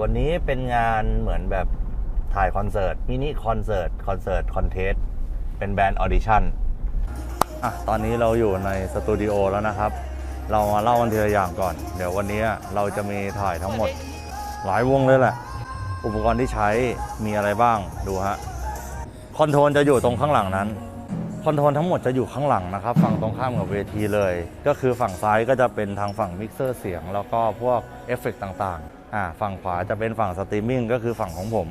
วันนี้เป็นงานเหมือนแบบถ่ายคอนเสิร์ตมินิคอนเสิร์ตคอนเสิร์ตคอนเทสเป็นแบรนด์ออดิชั่นอะตอนนี้เราอยู่ในสตูดิโอแล้วนะครับ เรามาเล่ากันทีละอย่างก่อน เดี๋ยววันนี้เราจะมีถ่ายทั้งหมดหลายวงเลยแหละ อุปกรณ์ที่ใช้มีอะไรบ้างดูฮะคอนโทรลจะอยู่ตรงข้างหลังนั้นคอนโทรลทั้งหมดจะอยู่ข้างหลังนะครับ ฝั่งตรงข้ามกับเวทีเลย ก็คือฝั่งซ้ายก็จะเป็นทางฝั่งมิกเซอร์เสียง แล้วก็พวกเอฟเฟกต์ต่างๆ อ่าฝั่งขวาจะเป็นฝั่งสตรีมมิ่งก็คือฝั่งของผม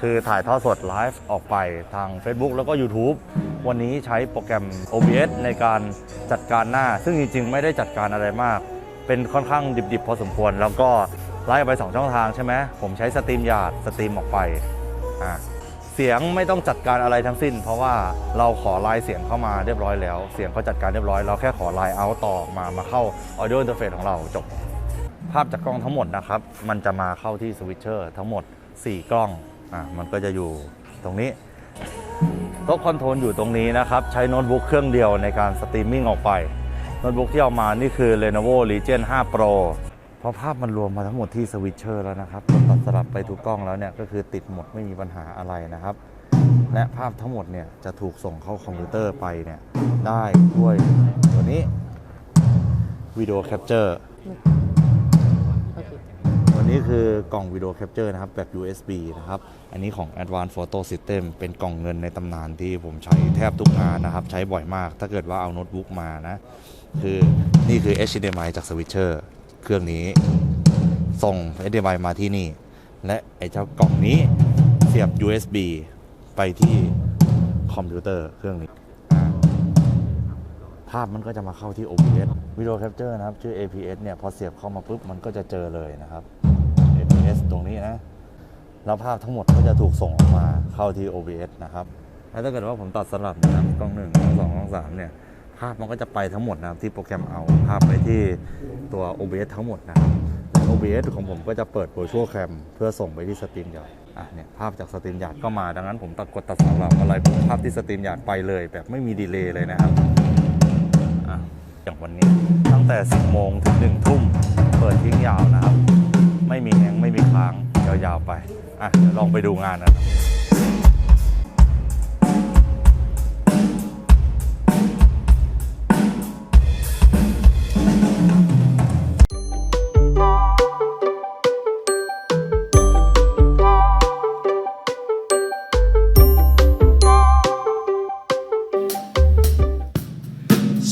คือถ่ายทอดสดไลฟ์ออกไปทาง Facebook แล้วก็ YouTube วันนี้ใช้โปรแกรม OBS ในการจัดการหน้า ซึ่งจริงๆ ไม่ได้จัดการอะไรมาก เป็นค่อนข้างดิบๆ พอสมควร แล้วก็ไล่ไปสองช่องทางใช่ไหมผมใช้สตรีมยาดสตรีมออกไปอ่าเสียงไม่ต้องจัดการอะไรทั้งสิ้น เพราะว่าเราขอไลน์เสียงเข้ามาเรียบร้อยแล้ว เสียงเขาจัดการเรียบร้อย เราแค่ขอไลน์เอาต่อมามาเข้า Audio Interface ของเราจบ ภาพจากกล้องทั้งหมดนะครับ มันจะมาเข้าที่สวิตเชอร์ทั้งหมด 4 กล้องอะมันก็จะอยู่ตรงนี้โต๊ะคอนโทรลอยู่ตรงนี้นะครับ ใช้โน้ตบุ๊กเครื่องเดียวในการสตรีมมิ่งออกไปโน้ตบุ๊กที่เอามานี่คือ Lenovo Legion 5 Pro เพราะภาพมันรวมมาทั้งหมดที่สวิตเชอร์แล้วนะครับตัดสลับไปทุกกล้องแล้วเนี่ยก็คือติดหมดไม่มีปัญหาอะไรนะครับ และภาพทั้งหมดเนี่ยจะถูกส่งเข้าคอมพิวเตอร์ไปเนี่ยได้ด้วยตัวนี้วิดีโอแคปเจอร์ นี้คือกล่องวิดีโอแคปเจอร์นะครับแบบ USB นะครับ อันนี้ของ Advanced Photo System เป็นกล่องเงินในตำนานที่ผมใช้แทบทุกงานนะครับ ใช้บ่อยมาก ถ้าเกิดว่าเอาโน้ตบุ๊กมานะ คือนี่คือ HDMI จากสวิตเชอร์เครื่องนี้ ส่ง HDMI มาที่นี่ และไอ้เจ้ากล่องนี้เสียบ USB ไปที่คอมพิวเตอร์เครื่องนี้ภาพมันก็จะมาเข้าที่ OBS วิดีโอแคปเจอร์นะครับ ชื่อ APS เนี่ย พอเสียบเข้ามาปุ๊บ มันก็จะเจอเลยนะครับ S ตรงนี้นะ แล้วภาพทั้งหมดก็จะถูกส่งออกมาเข้าที่ OBS นะครับ แล้วถ้าเกิดว่าผมตัดสลับนะครับกล้องหนึ่งกล้องสองกล้องสามเนี่ย ภาพมันก็จะไปทั้งหมดนะครับที่โปรแกรมเอาภาพไปที่ตัว OBS ทั้งหมดนะครับ OBS ของผมก็จะเปิด Virtual Cam เพื่อส่งไปที่สตรีมยาดอะเนี่ยภาพจากสตรีมยาดก็มา ดังนั้นผมตัดกดตัดสลับอะไรภาพที่สตรีมยาดไปเลย แบบไม่มีดีเลย์เลยนะครับ อะอย่างวันนี้ตั้งแต่ 10 โมงถึง 1 ทุ่ม ยาวๆไปอะเดี๋ยวลองไปดูงานนะครับ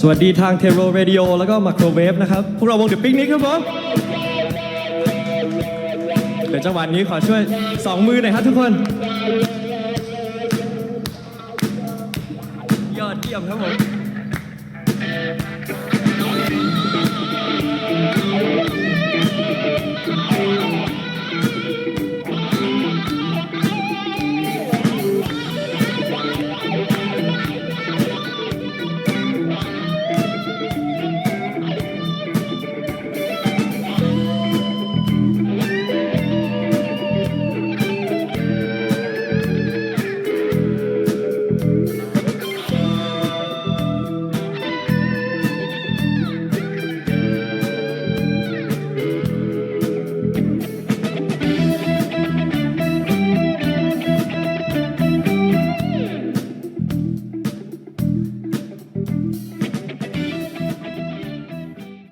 สวัสดีทางเทโรเรดิโอแล้วก็มาโครเวฟนะครับ พวกเราวงเดอะปิกนิกครับผม เดี๋ยวจังหวะนี้ขอช่วยสองมือหน่อยครับทุกคน ยอดเยี่ยมครับผม